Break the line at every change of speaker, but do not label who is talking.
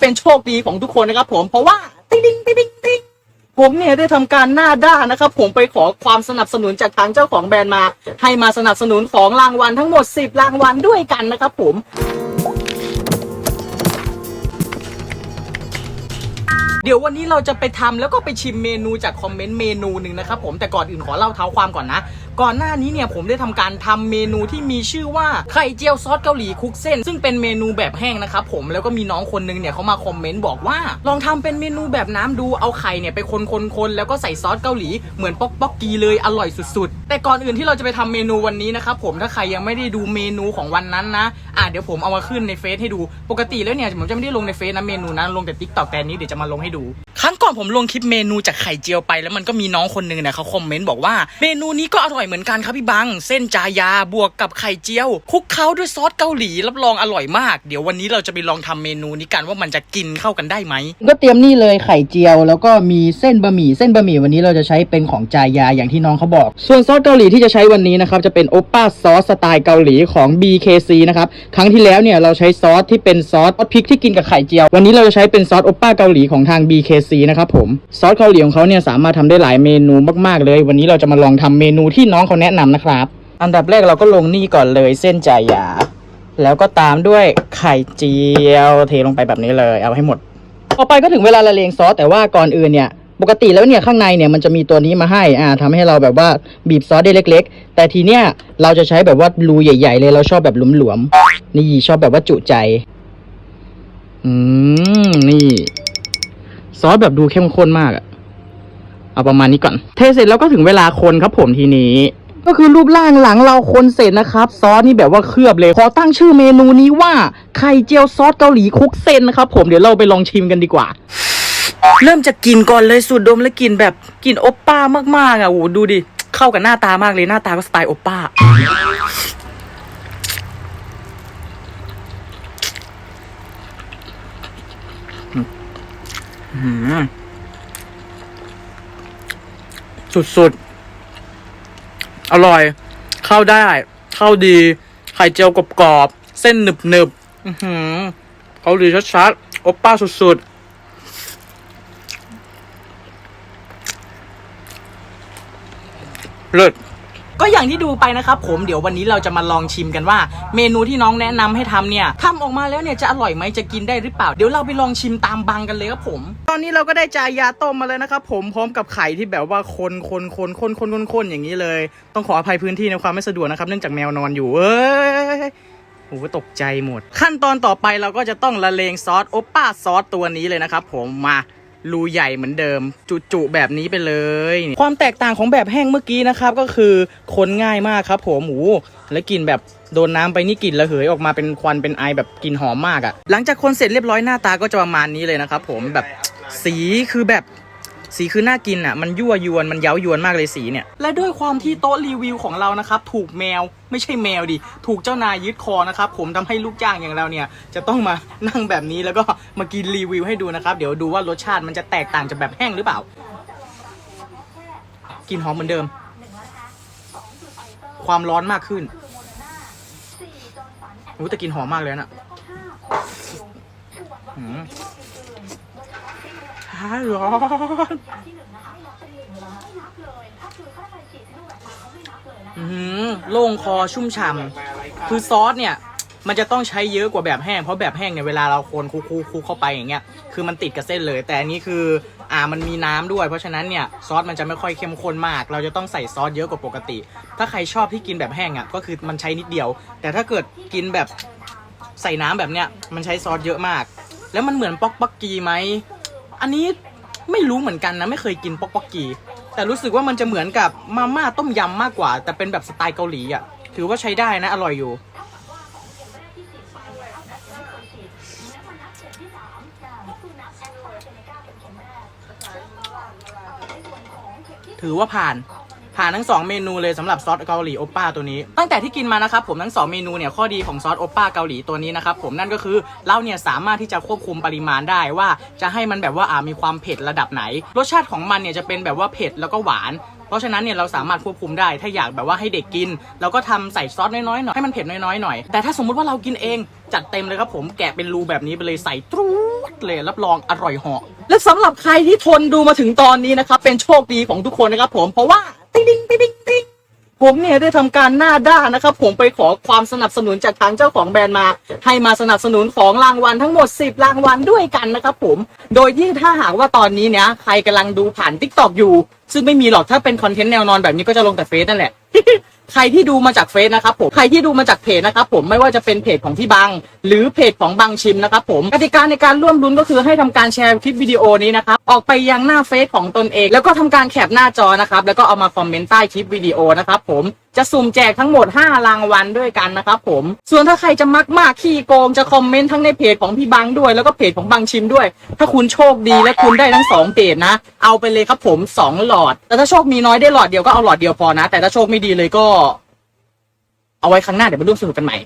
เป็นโชคดีของทุกคนนะครับผมเพราะว่าติ๊งติ๊งติ๊งติ๊งติ๊งผมเนี่ยได้ทำการหน้าด้านนะครับ ผมไปขอความสนับสนุนจากทางเจ้าของแบรนด์มา ให้มาสนับสนุนของรางวัลทั้งหมด 10 รางวัลด้วยกันนะครับผมเดี๋ยววันนี้เราจะไปทำแล้วก็ไปชิมเมนูจากคอมเมนต์เมนูหนึ่งนะครับผมแต่ก่อนอื่นขอเล่าเท้าความก่อนนะ ก่อนหน้านี้เนี่ยผมได้ทำการทำเมนูที่มีชื่อว่าไข่เจียวซอสเกาหลีคลุกเส้น ซึ่งเป็นเมนูแบบแห้งนะครับผมแล้วก็มีน้องคนนึงเนี่ยเขามาคอมเมนต์บอกว่า ลองทำเป็นเมนูแบบน้ำดูเอาไข่เนี่ยไปคนๆๆแล้วก็ใส่ซอสเกาหลีเหมือนป๊อกป๊อกกีเลยอร่อยสุดๆ แต่ก่อนอื่นที่เราจะไปทำเมนูวันนี้นะครับผมถ้าใครยังไม่ได้ดูเมนูของวันนั้นนะอะเดี๋ยวผมเอามาขึ้นในเฟซให้ดูปกติแล้วเนี่ยผมจะไม่ได้ลงในเฟซนะเมนูนั้นลงแต่ทิกตอกแต่นี้เดี๋ยวจะมาลงให้ดู รั้งก่อนผมลงคลิปเมนูจากไข่เจียวไป แล้วมันก็มีน้องคนหนึงเนี่ยเขาคอมเมนต์บอกว่าเมนูนี้ก็อร่อยเหมือนกันครับพี่บัง เส้นจายาบวกกับไข่เจียวคลุกเคล้าด้วยซอสเกาหลีรับรองอร่อยมาก เดี๋ยววันนี้เราจะไปลองทำเมนูนี้กันว่ามันจะกินเข้ากันได้ไหม
ก็เตรียมนี่เลยไข่เจียว แล้วก็มีเส้นบะหมี่เส้นบะหมี่วันนี้เราจะใช้เป็นของจายาอย่างที่น้องเขาบอก ส่วนซอสเกาหลีที่จะใช้วันนี้นะครับจะเป็นโอป้าซอสสไตล์เกาหลีของ BKC นะครับครั้งที่แล้วเนี่ยเราใช้ซอสที่เป็นซอสพริกที่กินกับไข่เจียว วันนี้เราจะใช้เป็นซอสโอป้าเกาหลีของทาง BKC นะครับผมซอสเกาหลีของเขาเนี่ยสามารถทำได้หลายเมนูมากๆเลย วันนี้เราจะมาลองทำเมนูที่น้องเขาแนะนำนะครับ อันดับแรกเราก็ลงนี่ก่อนเลยเส้นจายาแล้วก็ตามด้วยไข่เจียวเทลงไปแบบนี้เลย เอาให้หมด ต่อไปก็ถึงเวลาละเลงซอสแต่ว่าก่อนอื่นเนี่ยปกติแล้วเนี่ยข้างในเนี่ยมันจะมีตัวนี้มาให้อ่าทำให้เราแบบว่าบีบซอสได้เล็ก ๆ แต่ทีเนี้ยเราจะใช้แบบว่ารูใหญ่ ๆ เลยเราชอบแบบหลวมๆนี่ชอบแบบว่าจุใจ อืมนี่ ซอสแบบดูเข้มข้นมากอะเอาประมาณนี้ก่อน เทเสร็จแล้วก็ถึงเวลาคนครับผมทีนี้ ก็คือรูปร่างหลังเราคนเสร็จนะครับ ซอสนี่แบบว่าเคลือบเลย ขอตั้งชื่อเมนูนี้ว่าไข่เจียวซอสเกาหลีคุกเส้นนะครับผมเดี๋ยวเราไปลองชิมกันดีกว่า เริ่มจากกลิ่นก่อนเลยสูดดมและกลิ่นแบบกลิ่นโอปป้ามากๆอะโอ้โหดูดิเข้ากับหน้าตามากเลยหน้าตาก็สไตล์โอปป้าอืม สุดๆอร่อย เข้าได้ เข้าดี ไข่เจียวกรอบๆเส้นหนึบๆอือหือเกาหลีชัดๆโอปป้าสุดๆเลิศ ก็อย่างที่ดูไปนะครับผมเดี๋ยววันนี้เราจะมาลองชิมกันว่า เมนูที่น้องแนะนำให้ทำเนี่ยทำออกมาแล้วเนี่ยจะอร่อยไหมจะกินได้หรือเปล่า เดี๋ยวเราไปลองชิมตามบังกันเลยครับผม ตอนนี้เราก็ได้จายาต้มมาแล้วนะครับผมพร้อมกับไข่ที่แบบว่าคนคนคนคนคนคนคนอย่างนี้เลย ต้องขออภัยพื้นที่ในความไม่สะดวกนะครับเนื่องจากแมวนอนอยู่เอ้ยโอ้โหตกใจหมด ขั้นตอนต่อไปเราก็จะต้องละเลงซอสโอป้าซอสตัวนี้เลยนะครับผมมา รูใหญ่เหมือนเดิม จุๆแบบนี้ไปเลย ความแตกต่างของแบบแห้งเมื่อกี้นะครับ ก็คือคนง่ายมากครับผมหมูและกลิ่นแบบโดนน้ำไปนี่กลิ่นระเหยออกมาเป็นควันเป็นไอแบบกลิ่นหอมมากอะ่ะ หลังจากคนเสร็จเรียบร้อยหน้าตาก็จะประมาณนี้เลยนะครับผมแบบสีคือแบบ สีคือน่ากินอะ มันยั่วยวน มันเย้ายวนมากเลยสีเนี่ย และด้วยความที่โต๊ะรีวิวของเรานะครับ ถูกแมวไม่ใช่แมวดิ ถูกเจ้านายยึดคอนะครับ ผมทำให้ลูกจ้างอย่างเราเนี่ย จะต้องมานั่งแบบนี้แล้วก็มากินรีวิวให้ดูนะครับ เดี๋ยวดูว่ารสชาติมันจะแตกต่างจากแบบแห้งหรือเปล่า กินหอมเหมือนเดิม ความร้อนมากขึ้นโอ้แต่กินหอมมากเลยนะ ฟ้าร้อนอืมโล่งคอชุ่มฉ่ำคือซอสเนี่ย มันจะต้องใช้เยอะกว่าแบบแห้ง เพราะแบบแห้งเนี่ยเวลาเราคนคุกคุคุเข้าไปอย่างเงี้ย คือมันติดกับเส้นเลย แต่อันนี้คือ อ่า มันมีน้ำด้วย เพราะฉะนั้นเนี่ยซอสมันจะไม่ค่อยเข้มข้นมาก เราจะต้องใส่ซอสเยอะกว่าปกติ ถ้าใครชอบที่กินแบบแห้งอะ ก็คือมันใช้นิดเดียว แต่ถ้าเกิดกินแบบใส่น้ำแบบเนี้ย มันใช้ซอสเยอะมาก แล้วมันเหมือนป๊อกป๊อกกีไหม อันนี้ไม่รู้เหมือนกันนะไม่เคยกินป๊อกป๊อกกีแต่รู้สึกว่ามันจะเหมือนกับมาม่าต้มยำมากกว่า แต่เป็นแบบสไตล์เกาหลีอะ ถือว่าใช้ได้นะ อร่อยอยู่ ถือว่าผ่าน ผ่านทั้ง 2 เมนูเลยสำหรับซอสเกาหลีโอป้าตัวนี้ ตั้งแต่ที่กินมานะครับผมทั้ง 2 เมนูเนี่ยข้อดีของซอสโอป้าเกาหลีตัวนี้นะครับผมนั่นก็คือเราเนี่ยสามารถที่จะควบคุมปริมาณได้ว่าจะให้มันแบบว่าอ่ามีความเผ็ดระดับไหน รสชาติของมันเนี่ยจะเป็นแบบว่าเผ็ดแล้วก็หวาน
เพราะฉะนั้นเนี่ยเราสามารถควบคุมได้ ถ้าอยากแบบว่าให้เด็กกิน เราก็ทำใส่ซอสน้อยๆหน่อยให้มันเผ็ดน้อยๆหน่อย แต่ถ้าสมมุติว่าเรากินเองจัดเต็มเลยครับผมแกะเป็นรูแบบนี้ไปเลยใส่ตรูดเลยรับรองอร่อยเหาะและสำหรับใครที่ทนดูมาถึงตอนนี้นะครับเป็นโชคดีของทุกคนนะครับผมเพราะว่า ติ๊งติ๊งติ๊งติ๊งติ๊งผมเนี่ยได้ทำการหน้าด้านนะครับ ผมไปขอความสนับสนุนจากทางเจ้าของแบรนด์มา ให้มาสนับสนุนของรางวัลทั้งหมด 10 รางวัลด้วยกันนะครับผมโดยที่ถ้าหากว่าตอนนี้เนี่ยใครกำลังดูผ่านทิกตอกอยู่ ซึ่งไม่มีหรอกถ้าเป็นคอนเทนต์แนวนอนแบบนี้ก็จะลงแต่เฟซนั่นแหละ ใครที่ดูมาจากเฟซนะครับผมใครที่ดูมาจากเพจนะครับผมไม่ว่าจะเป็นเพจของพี่บัง หรือเพจของบังชิมนะครับผมกติกาในการร่วมรุ้นก็คือให้ทำการแชร์คลิปวิดีโอนี้นะครับออกไปยังหน้าเฟซของตนเอง แล้วก็ทำการแคปหน้าจอนะครับแล้วก็เอามาคอมเมนต์ใต้คลิปวิดีโอนะครับผม จะสุ่มแจกทั้งหมด 5 รางวัลด้วยกันนะครับผม ส่วนถ้าใครจะมักมากขี้โกงจะคอมเมนต์ทั้งในเพจของพี่บังด้วย แล้วก็เพจของบังชิมด้วย ถ้าคุณโชคดีและคุณได้ทั้งสองเพจนะ เอาไปเลยครับผมสองหลอด แต่ถ้าโชคมีน้อยได้หลอดเดียวก็เอาหลอดเดียวพอนะ แต่ถ้าโชคไม่ดีเลยก็ เอาไว้ครั้งหน้าเดี๋ยวมาร่วมสนุกกันใหม่